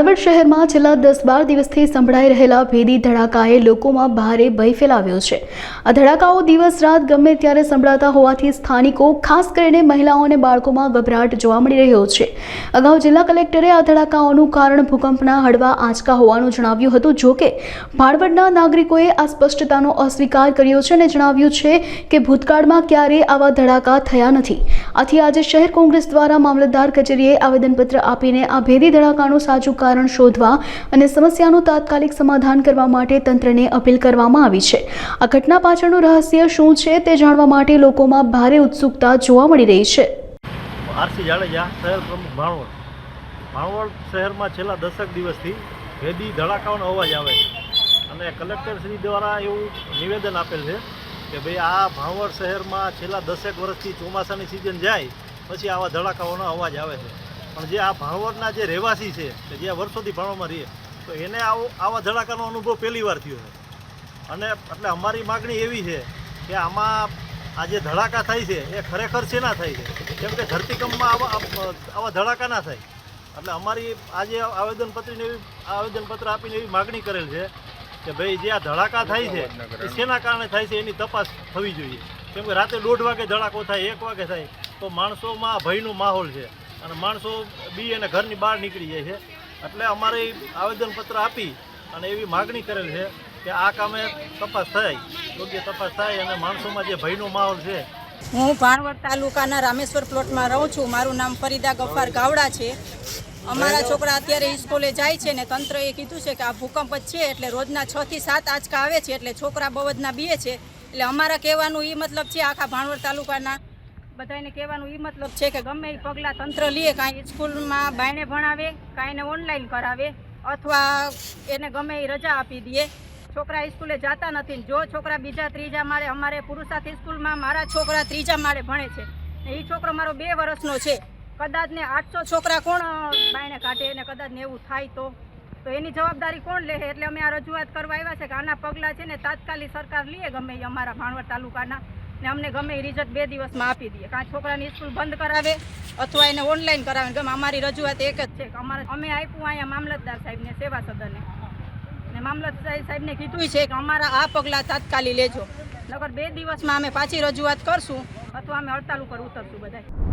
ભાણવડ શહેરમાં છેલ્લા દસ બાર દિવસથી સંભળાઈ રહેલા ભેદી ધડાકાએ લોકોમાં ભારે ભય ફેલાવ્યો છે. આ ધડાકાઓ દિવસ રાત ગમે ત્યારે સંભળાતા હોવાથી સ્થાનિકો, ખાસ કરીને મહિલાઓ અને બાળકોમાં ગભરાટ જોવા મળી રહ્યો છે. અગાઉ જિલ્લા કલેક્ટરે આ ધડાકાઓનું કારણ ભૂકંપના હળવા આંચકા હોવાનું જણાવ્યું હતું. જો કે ભાણવડના નાગરિકોએ આ સ્પષ્ટતાનો અસ્વીકાર કર્યો છે અને જણાવ્યું છે કે ભૂતકાળમાં ક્યારેય આવા ધડાકા થયા નથી. આથી આજે શહેર કોંગ્રેસ દ્વારા મામલતદાર કચેરીએ આવેદનપત્ર આપીને આ ભેદી ધડાકાનું સાચું કારણ શોધવા અને સમસ્યાનું તાત્કાલિક સમાધાન કરવા માટે તંત્રને અપીલ કરવામાં આવી છે. આ ઘટના પાછળનું રહસ્ય શું છે તે જાણવા માટે લોકોમાં ભારે ઉત્સુકતા જોવા મળી રહી છે. આરસી જાડેજા પ્રમુખ ભાણવડ. ભાણવડ શહેરમાં છેલ્લા દસક દિવસથી ભેદી ધડાકાઓનો અવાજ આવે છે. અને કલેક્ટરશ્રી દ્વારા એવું નિવેદન આપેલ છે કે ભાઈ આ ભાણવડ શહેરમાં છેલ્લા દસેક વર્ષથી ચોમાસાની સિઝન જાય, પછી આવા ધડાકાઓનો અવાજ આવે છે. પણ જે આ ભાણવડના જે રહેવાસી છે કે જે વર્ષોથી ભાણવડમાં રહે તો એને આવો આવા ધડાકાનો અનુભવ પહેલી વાર થયો છે. અને એટલે અમારી માગણી એવી છે કે આમાં આ જે ધડાકા થાય છે એ ખરેખર શેના થાય છે? કેમ કે ધરતીકંપમાં આવા આવા ધડાકા ના થાય. એટલે અમારી આજે આવેદનપત્રીને એવી આવેદનપત્ર આપીને એવી માગણી કરેલ છે કે ભાઈ જે આ ધડાકા થાય છે એ શેના કારણે થાય છે એની તપાસ થવી જોઈએ. કેમ કે રાતે દોઢ વાગે ધડાકો થાય એક વાગે થાય તો માણસોમાં ભયનો માહોલ છે. અને માણસો બી અને ઘરની બહાર નીકળી જાય છે. એટલે અમારે આવેદનપત્ર આપી અને એવી માગણી કરેલ છે કે આ કામે તપાસ થાય, યોગ્ય તપાસ થાય અને માણસોમાં જે ભયનો માહોલ છે. હું ભાણવડ તાલુકાના રામેશ્વર પ્લોટમાં રહું છું. મારું નામ ફરીદા ગફાર ગાવડા છે. અમારા છોકરા અત્યારે સ્કૂલે જાય છે ને તંત્રએ કીધું છે કે આ ભૂકંપ જ છે એટલે રોજના છ થી સાત આંચકા આવે છે એટલે છોકરા બવદના બીએ છે. એટલે અમારા કહેવાનું એ મતલબ છે, આખા ભાણવડ તાલુકાના બધાને કહેવાનું એ મતલબ છે કે ગમે એ પગલાં તંત્ર લે કાંઈ સ્કૂલમાં બાયણે ભણાવે કાંઈ એને ઓનલાઈન કરાવે અથવા એને ગમે એ રજા આપી દે. છોકરા સ્કૂલે જતા નથી જો છોકરા બીજા ત્રીજા માળે અમારે પુરુષાર્થ સ્કૂલમાં મારા છોકરા ત્રીજા માળે ભણે છે. ને એ છોકરો મારો બે વર્ષનો છે. કદાચ ને આઠસો છોકરા કોણ બાયણે કાઢે ને કદાચ ને એવું થાય તો? તો એની જવાબદારી કોણ લે એટલે અમે આ રજૂઆત કરવા આવ્યા છે કે આના પગલાં છે ને તાત્કાલિક સરકાર લે ગમે અમારા ભાણવડ તાલુકાના. ને અમને ગમે એ રિઝલ્ટ બે દિવસમાં આપી દઈએ. કાં છોકરાની સ્કૂલ બંધ કરાવે અથવા એને ઓનલાઈન કરાવે. ગમે અમારી રજૂઆત એક જ છે કે અમારે અમે આપ્યું અહીંયા મામલતદાર સાહેબને, સેવા સદને ને મામલતદાર સાહેબને કીધું છે કે અમારા આ પગલાં તાત્કાલિક લેજો. નગર બે દિવસમાં અમે પાછી રજૂઆત કરશું અથવા અમે હડતાલ ઉપર ઉતરશું બધા